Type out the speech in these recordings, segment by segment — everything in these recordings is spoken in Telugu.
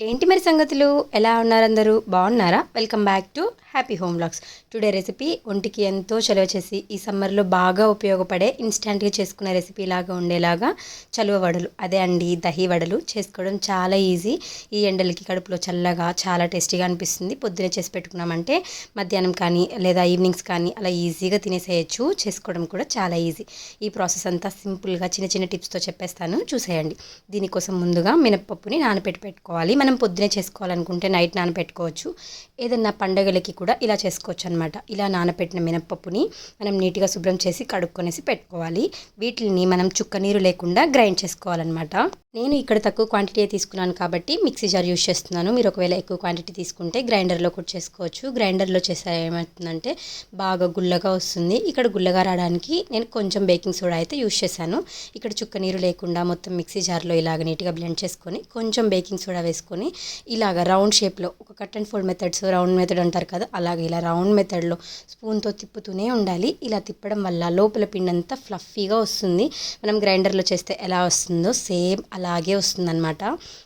ఏంటి మరి సంగతులు? ఎలా ఉన్నారు అందరూ? బాగున్నారా? Welcome back to happy home blogs today recipe ఒంటికి ఎంతో చలువ చేసి ఈ సమ్మర్లో బాగా ఉపయోగపడే ఇన్స్టెంట్గా చేసుకునే రెసిపీ లాగా ఉండేలాగా చలువ వడలు అదే అండి దహి వడలు చేసుకోవడం చాలా ఈజీ ఈ ఎండలకి కడుపులో చల్లగా చాలా టేస్టీగా అనిపిస్తుంది. పొద్దునే చేసి పెట్టుకున్నామంటే మధ్యాహ్నం కానీ లేదా ఈవినింగ్స్ కానీ అలా ఈజీగా తినేసేయచ్చు. చేసుకోవడం కూడా చాలా ఈజీ ఈ ప్రాసెస్ అంతా సింపుల్గా చిన్న చిన్న టిప్స్తో చెప్పేస్తాను. చూసేయండి. దీనికోసం ముందుగా మినప్పప్పుని నానపెట్టి పెట్టుకోవాలి. మనం పొద్దునే చేసుకోవాలనుకుంటే నైట్ నానబెట్టుకోవచ్చు. ఏదన్నా పండగలకి కూడా ఇలా చేసుకోవచ్చు అనమాట ఇలా నానబెట్టిన మినప్పప్పుని మనం నీట్గా శుభ్రం చేసి కడుక్కొనేసి పెట్టుకోవాలి. వీటిని మనం చుక్క నీరు లేకుండా గ్రైండ్ చేసుకోవాలన్నమాట. నేను ఇక్కడ తక్కువ క్వాంటిటీ తీసుకున్నాను కాబట్టి మిక్సీ జార్ యూస్ చేస్తున్నాను. మీరు ఒకవేళ ఎక్కువ క్వాంటిటీ తీసుకుంటే గ్రైండర్లో కూడా చేసుకోవచ్చు. గ్రైండర్లో చేసే ఏమవుతుందంటే బాగా గుల్లగా వస్తుంది. ఇక్కడ గుల్లగా రావడానికి నేను కొంచెం బేకింగ్ సోడా అయితే యూస్ చేశాను. ఇక్కడ చుక్క నీరు లేకుండా మొత్తం మిక్సీ జార్లో ఇలాగ నీట్గా బ్లెండ్ చేసుకొని కొంచెం బేకింగ్ సోడా వేసుకొని ఇలాగ రౌండ్ షేప్లో ఒక cut and fold methods round method అంటారు కదా అలాగే ఇలా రౌండ్ మెథడ్లో స్పూన్తో తిప్పుతూనే ఉండాలి. ఇలా తిప్పడం వల్ల లోపల పిండి అంతా ఫ్లఫీగా వస్తుంది. మనం గ్రైండర్లో చేస్తే ఎలా వస్తుందో సేమ్ అలాగే వస్తుందన్నమాట.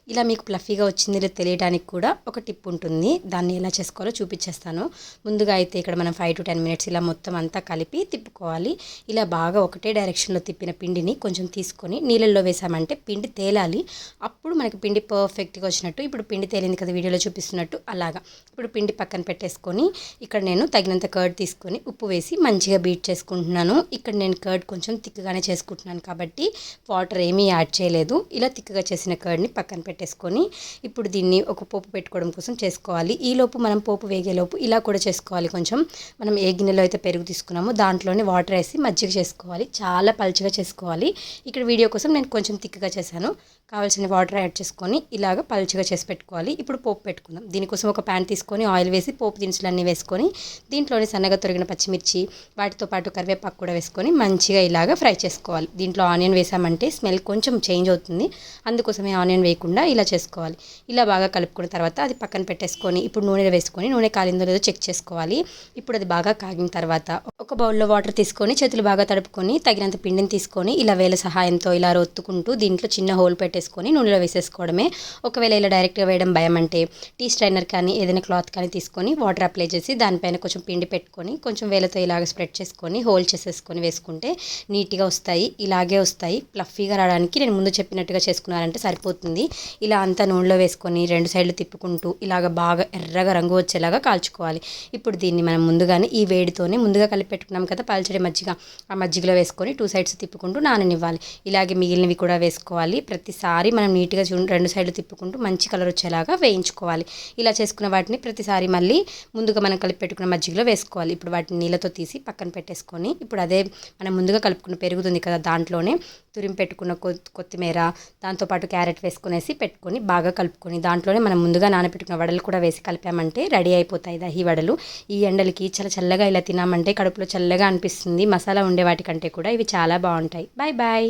ఇలా మీకు ఫ్లఫీగా వచ్చింది తెలియడానికి కూడా ఒక టిప్ ఉంటుంది. దాన్ని ఎలా చేసుకోవాలో చూపించేస్తాను ముందుగా అయితే ఇక్కడ మనం ఫైవ్ టు టెన్ మినిట్స్ ఇలా మొత్తం అంతా కలిపి తిప్పుకోవాలి. ఇలా బాగా ఒకటే డైరెక్షన్లో తిప్పిన పిండిని కొంచెం తీసుకొని నీళ్ళల్లో వేసామంటే పిండి తేలాలి. అప్పుడు మనకి పిండి పర్ఫెక్ట్గా వచ్చినట్టు ఇప్పుడు పిండి తేలింది కదా వీడియోలో చూపిస్తున్నట్టు అలాగా. ఇప్పుడు పిండి పక్కన పెట్టేసుకొని ఇక్కడ నేను తగినంత కర్డ్ తీసుకొని ఉప్పు వేసి మంచిగా బీట్ చేసుకుంటున్నాను. ఇక్కడ నేను కర్డ్ కొంచెం తిక్కగానే చేసుకుంటున్నాను కాబట్టి వాటర్ ఏమీ యాడ్ చేయలేదు. ఇలా తిక్కగా చేసిన కర్డ్ని పక్కన పెట్టేసుకొని ఇప్పుడు దీన్ని ఒక పోపు పెట్టుకోవడం కోసం చేసుకోవాలి. ఈలోపు మనం పోపు వేగేలోపు ఇలా కూడా చేసుకోవాలి కొంచెం. మనం ఏ గిన్నెలో అయితే పెరుగు తీసుకున్నామో దాంట్లోనే వాటర్ వేసి మజ్జిగ చేసుకోవాలి. చాలా పలుచగా చేసుకోవాలి. ఇక్కడ వీడియో కోసం నేను కొంచెం తిక్కగా చేశాను. కావాల్సిన వాటర్ యాడ్ చేసుకొని ఇలాగ పలుచగా చేసి పెట్టుకోవాలి. ఇప్పుడు పోపు పెట్టుకుందాం. దీనికోసం ఒక ప్యాన్ తీసుకొని ఆయిల్ వేసి పోపు దినుసులన్నీ వేసుకొని దీంట్లోనే సన్నగా తొరిగిన పచ్చిమిర్చి వాటితో పాటు కరివేపాకు కూడా వేసుకొని మంచిగా ఇలాగ ఫ్రై చేసుకోవాలి. దీంట్లో ఆనియన్ వేసామంటే స్మెల్ కొంచెం చేంజ్ అవుతుంది. అందుకోసమే ఆనియన్ వేయకుండా ఇలా చేసుకోవాలి. ఇలా బాగా కలుపుకున్న తర్వాత అది పక్కన పెట్టేసుకొని ఇప్పుడు నూనె వేసుకొని నూనె కాలిందో లేదో చెక్ చేసుకోవాలి. ఇప్పుడు అది బాగా కాగిన తర్వాత ఒక బౌల్లో వాటర్ తీసుకొని చేతులు బాగా తడుపుకొని తగినంత పిండిని తీసుకొని ఇలా వేల సహాయంతో ఇలా రొత్తుకుంటూ దీంట్లో చిన్న హోల్ పెట్టేసుకొని నూనెలో వేసేసుకోవడమే. ఒకవేళ ఇలా డైరెక్ట్గా వేయడం భయం అంటే టీ స్ట్రైనర్ కానీ ఏదైనా క్లాత్ కానీ తీసుకొని వాటర్ అప్లై చేసి దానిపైన కొంచెం పిండి పెట్టుకొని కొంచెం వేలతో ఇలాగ స్ప్రెడ్ చేసుకొని హోల్ చేసేసుకొని వేసుకుంటే నీట్గా వస్తాయి ఇలాగే వస్తాయి. ఫ్లఫీగా రావడానికి నేను ముందు చెప్పినట్టుగా చేసుకున్నారంటే సరిపోతుంది. ఇలా అంతా నూనెలో వేసుకొని రెండు సైడ్లు తిప్పుకుంటూ ఇలాగ బాగా ఎర్రగా రంగు వచ్చేలాగా కాల్చుకోవాలి. ఇప్పుడు దీన్ని మనం ముందుగానే ఈ వేడితోనే ముందుగా కలిపి పెట్టుకున్నాం కదా పల్చడి మజ్జిగ ఆ మజ్జిగలో వేసుకొని టూ సైడ్స్ తిప్పుకుంటూ నాననివ్వాలి. ఇలాగే మిగిలినవి కూడా వేసుకోవాలి. ప్రతిసారి మనం నీట్గా చూ రెండు సైడ్లు తిప్పుకుంటూ మంచి మంచి కలర్ వచ్చేలాగా వేయించుకోవాలి. ఇలా చేసుకున్న వాటిని ప్రతిసారి మళ్ళీ ముందుగా మనం కలిపి పెట్టుకున్న మజ్జిగలో వేసుకోవాలి. ఇప్పుడు వాటిని నీళ్ళతో తీసి పక్కన పెట్టేసుకొని ఇప్పుడు అదే మనం ముందుగా కలుపుకున్న పెరుగుతుంది కదా దాంట్లోనే తురిమి పెట్టుకున్న కొత్తిమీర దాంతోపాటు క్యారెట్ వేసుకునేసి పెట్టుకొని బాగా కలుపుకొని దాంట్లోనే మనం ముందుగా నానబెట్టుకున్న వడలు కూడా వేసి కలిపామంటే రెడీ అయిపోతాయి. దహి వడలు ఈ ఎండలకి చాలా చల్లగా ఇలా తినామంటే కడుపులో చల్లగా అనిపిస్తుంది. మసాలా ఉండే వాటికంటే కూడా ఇవి చాలా బాగుంటాయి. Bye bye.